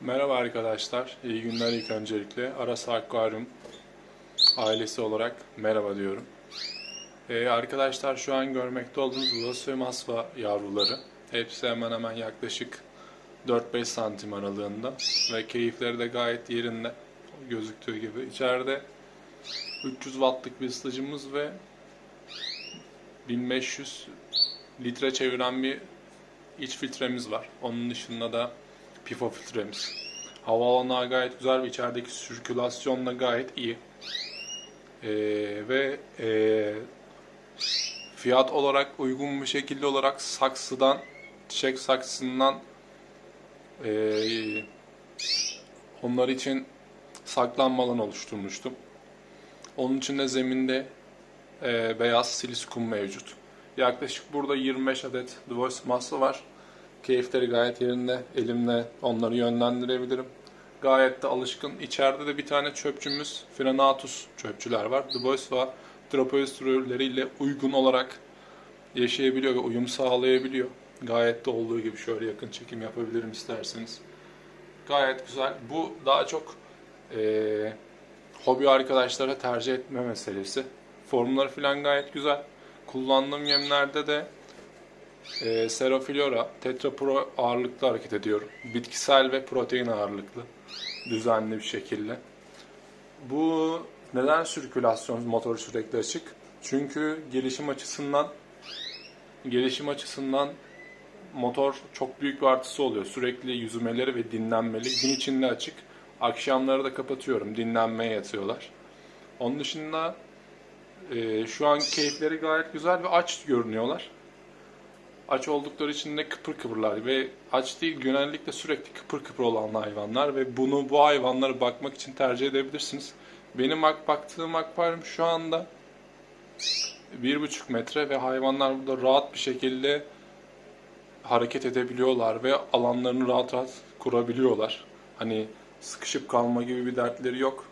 Merhaba arkadaşlar, iyi günler ilk öncelikle. Aras Akvaryum ailesi olarak merhaba diyorum. Ee, arkadaşlar şu an görmekte olduğunuz Los ve Masva yavruları. Hepsi hemen hemen yaklaşık 4-5 santim aralığında ve keyifleri de gayet yerinde gözüktüğü gibi. İçeride 300 wattlık bir ısıtıcımız ve 1500 litre çeviren bir iç filtremiz var. Onun dışında da PIFO filtremiz. Hava alanağı gayet güzel ve içerideki sirkülasyon da gayet iyi. Ee, ve ee, fiyat olarak uygun bir şekilde olarak saksıdan, çiçek saksısından ee, onlar için saklanma alanı oluşturmuştum. Onun için de zeminde ee, beyaz siliskum mevcut. Yaklaşık burada 25 adet Duvois masa var. Keyifleri gayet yerinde. Elimle onları yönlendirebilirim. Gayet de alışkın. İçeride de bir tane çöpçümüz, Frenatus çöpçüler var. Dubois ve Tropois türleriyle uygun olarak yaşayabiliyor ve uyum sağlayabiliyor. Gayet de olduğu gibi şöyle yakın çekim yapabilirim isterseniz. Gayet güzel. Bu daha çok eee, hobi arkadaşlara tercih etme meselesi. Formları falan gayet güzel. Kullandığım yemlerde de e, Seroflora, Tetrapro ağırlıklı hareket ediyorum. Bitkisel ve protein ağırlıklı. Düzenli bir şekilde. Bu neden sirkülasyon motoru sürekli açık? Çünkü gelişim açısından gelişim açısından motor çok büyük bir artısı oluyor. Sürekli yüzmeleri ve dinlenmeli. Gün içinde açık. Akşamları da kapatıyorum. Dinlenmeye yatıyorlar. Onun dışında e, şu an keyifleri gayet güzel ve aç görünüyorlar. Aç oldukları için de kıpır kıpırlar ve aç değil genellikle sürekli kıpır kıpır olan hayvanlar ve bunu bu hayvanlara bakmak için tercih edebilirsiniz. Benim ak baktığım akvaryum şu anda 1,5 metre ve hayvanlar burada rahat bir şekilde hareket edebiliyorlar ve alanlarını rahat rahat kurabiliyorlar. Hani sıkışıp kalma gibi bir dertleri yok.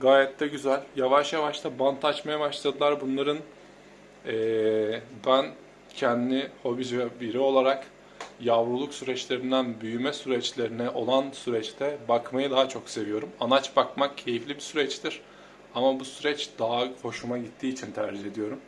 Gayet de güzel. Yavaş yavaş da bant açmaya başladılar. Bunların eee, ben kendi hobici biri olarak yavruluk süreçlerinden büyüme süreçlerine olan süreçte bakmayı daha çok seviyorum. Anaç bakmak keyifli bir süreçtir. Ama bu süreç daha hoşuma gittiği için tercih ediyorum.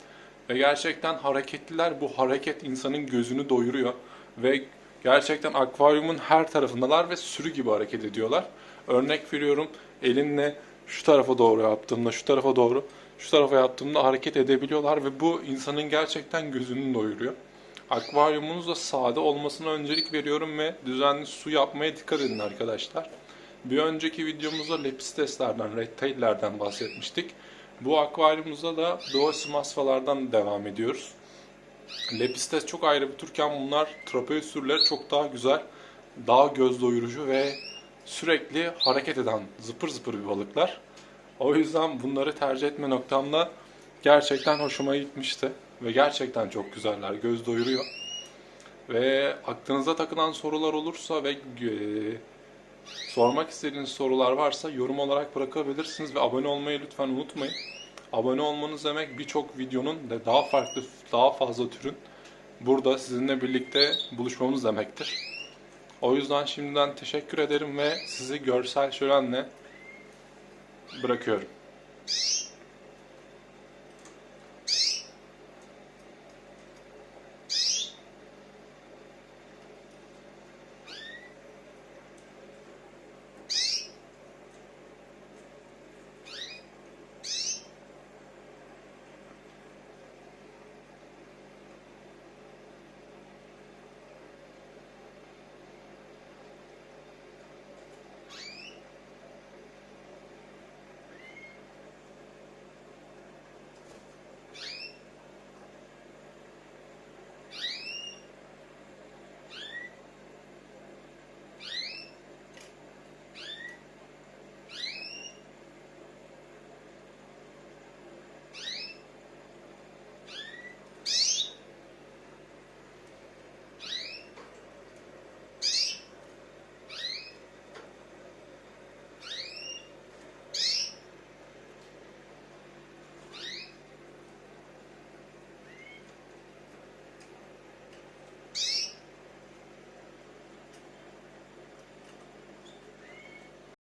Ve gerçekten hareketliler. Bu hareket insanın gözünü doyuruyor. Ve gerçekten akvaryumun her tarafındalar ve sürü gibi hareket ediyorlar. Örnek veriyorum elinle şu tarafa doğru yaptığımda, şu tarafa doğru, şu tarafa yaptığımda hareket edebiliyorlar ve bu insanın gerçekten gözünü doyuruyor. Akvaryumunuz da sade olmasına öncelik veriyorum ve düzenli su yapmaya dikkat edin arkadaşlar. Bir önceki videomuzda lepisteslerden, reptile'lerden bahsetmiştik. Bu akvaryumumuzda da doğasimasfalardan devam ediyoruz. Lepistes çok ayrı bir türken bunlar trapeus türleri çok daha güzel, daha göz doyurucu ve sürekli hareket eden zıpır zıpır bir balıklar. O yüzden bunları tercih etme noktamda gerçekten hoşuma gitmişti. Ve gerçekten çok güzeller, göz doyuruyor. Ve aklınıza takılan sorular olursa ve e, sormak istediğiniz sorular varsa yorum olarak bırakabilirsiniz ve abone olmayı lütfen unutmayın. Abone olmanız demek birçok videonun ve daha farklı, daha fazla türün burada sizinle birlikte buluşmamız demektir. O yüzden şimdiden teşekkür ederim ve sizi görsel şölenle bırakıyorum.